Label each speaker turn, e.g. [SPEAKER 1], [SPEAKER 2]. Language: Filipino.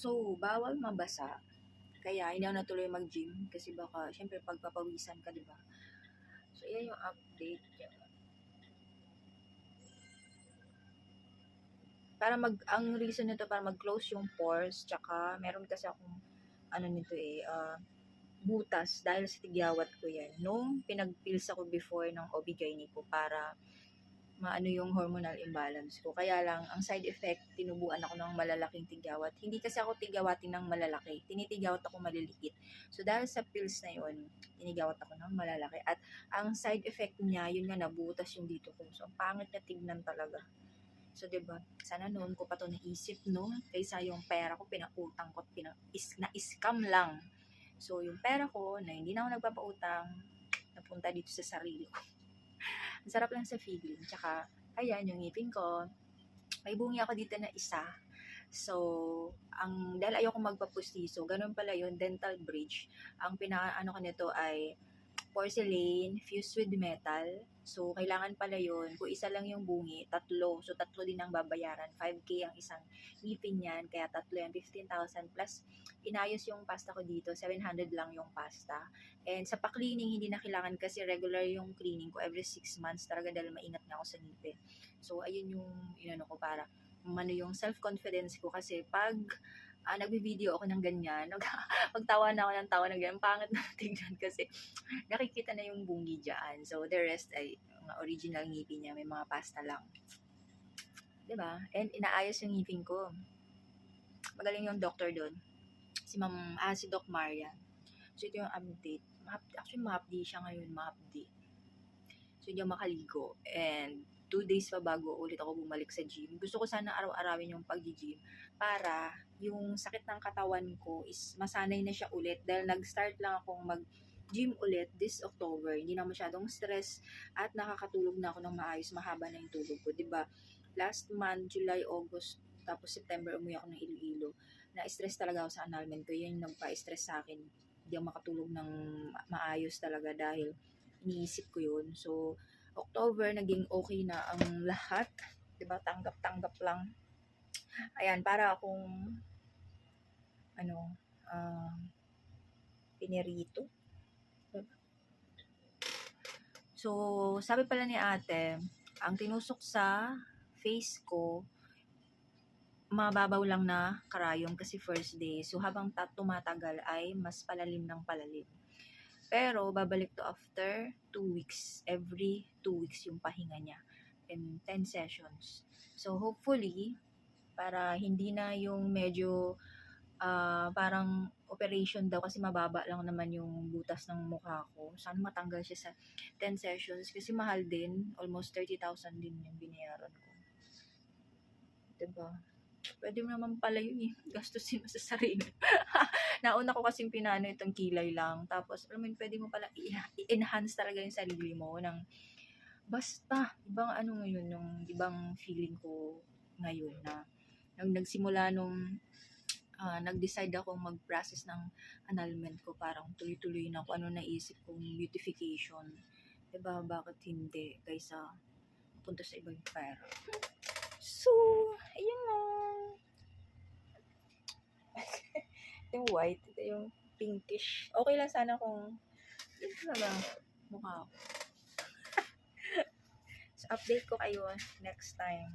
[SPEAKER 1] So, bawal mabasa. Kaya, hindi ako natuloy mag-gym. Kasi baka, syempre, pagpapawisan ka, di ba? So, yan yung update. Para mag, ang reason nito para mag-close yung pores, tsaka meron kasi akong, ano nito eh, ah, butas dahil sa tigyawat ko yan. Nung pinag-pills ako before ng OB-GYN ko para maano yung hormonal imbalance ko. Kaya lang, ang side effect, tinubuan ako ng malalaking tigyawat. Hindi kasi ako tigyawatin ng malalaki. Tinitigawat ako maliliit. So, dahil sa pills na yun, tinigawat ako ng malalaki. At ang side effect niya, yun nga, nabutas yung dito ko. So, ang pangit na tignan talaga. So, ba Sana noon ko pa to naisip, no? Kaysa yung pera ko, pinautang ko, pina, is, na-scam lang. So, yung pera ko, na hindi na ako nagpapautang, napunta dito sa sarili ko. Ang sarap lang sa feeling. Tsaka, ayan, yung ngipin ko, may bungi ako dito na isa. So, ang, dahil ayoko magpapustiso, ganun pala yun, dental bridge. Ang pinaka, ano ko nito ay porcelain fused with metal. So, kailangan pala yun. Kung isa lang yung bungi, tatlo. So, tatlo din ang babayaran. 5K ang isang ngipin yan. Kaya tatlo yan, 15,000 plus. Inayos yung pasta ko dito. 700 lang yung pasta. And sa pa-cleaning, hindi na kailangan kasi regular yung cleaning ko every 6 months. Talaga dahil maingat nga ako sa ngipin. So, ayun yung inano ko para ano yung self-confidence ko kasi pag uh, nagbi-video ako ng ganyan, nag pagtawa na ako ng tawa ng ganyan, pangit na tignan kasi nakikita na yung bungi dyan. So, the rest ay mga original ngipin niya, may mga pasta lang. ba And inaayos yung ngipin ko. Magaling yung doctor doon. Si Ma'am, ah, si Doc Marian. So, ito yung update. Actually, mahapdi siya ngayon, mahapdi. So, hindi makaligo. And, two days pa bago ulit ako bumalik sa gym. Gusto ko sana araw-arawin yung pag-gym para yung sakit ng katawan ko is masanay na siya ulit dahil nag-start lang akong mag gym ulit this October. Hindi na masyadong stress at nakakatulog na ako ng maayos. Mahaba na yung tulog ko. 'di ba Last month, July, August, tapos September, umuwi ako ng Iloilo. Na-stress talaga ako sa annulment ko. Yan yung nagpa-stress sa akin. Hindi ako makatulog ng maayos talaga dahil iniisip ko yun. So, October, naging okay na ang lahat. ba Tanggap-tanggap lang. Ayan, para akong ano, uh, pinirito. So, sabi pala ni ate, ang tinusok sa face ko, mababaw lang na karayom kasi first day. So, habang tumatagal ay mas palalim ng palalim. Pero, babalik to after 2 weeks. Every 2 weeks yung pahinga niya. In 10 sessions. So, hopefully, para hindi na yung medyo uh, parang operation daw kasi mababa lang naman yung butas ng mukha ko. Sana matanggal siya sa 10 sessions kasi mahal din. Almost 30,000 din yung binayaran ko. Diba? Pwede mo naman pala yun eh. Gastusin mo sa sarili. Nauna ko kasing pinano itong kilay lang. Tapos, alam mo yun, pwede mo pala i-enhance talaga yung sarili mo ng basta, ibang ano ngayon, yung ibang feeling ko ngayon na nang nagsimula nung uh, nag-decide ako mag-process ng annulment ko, parang tuloy-tuloy na ako ano naisip kong beautification. Diba, bakit hindi kaysa punta sa ibang pera. So, ayun na. ito yung white, ito yung pinkish. Okay lang sana kung ito na lang mukha ko. so, update ko kayo next time.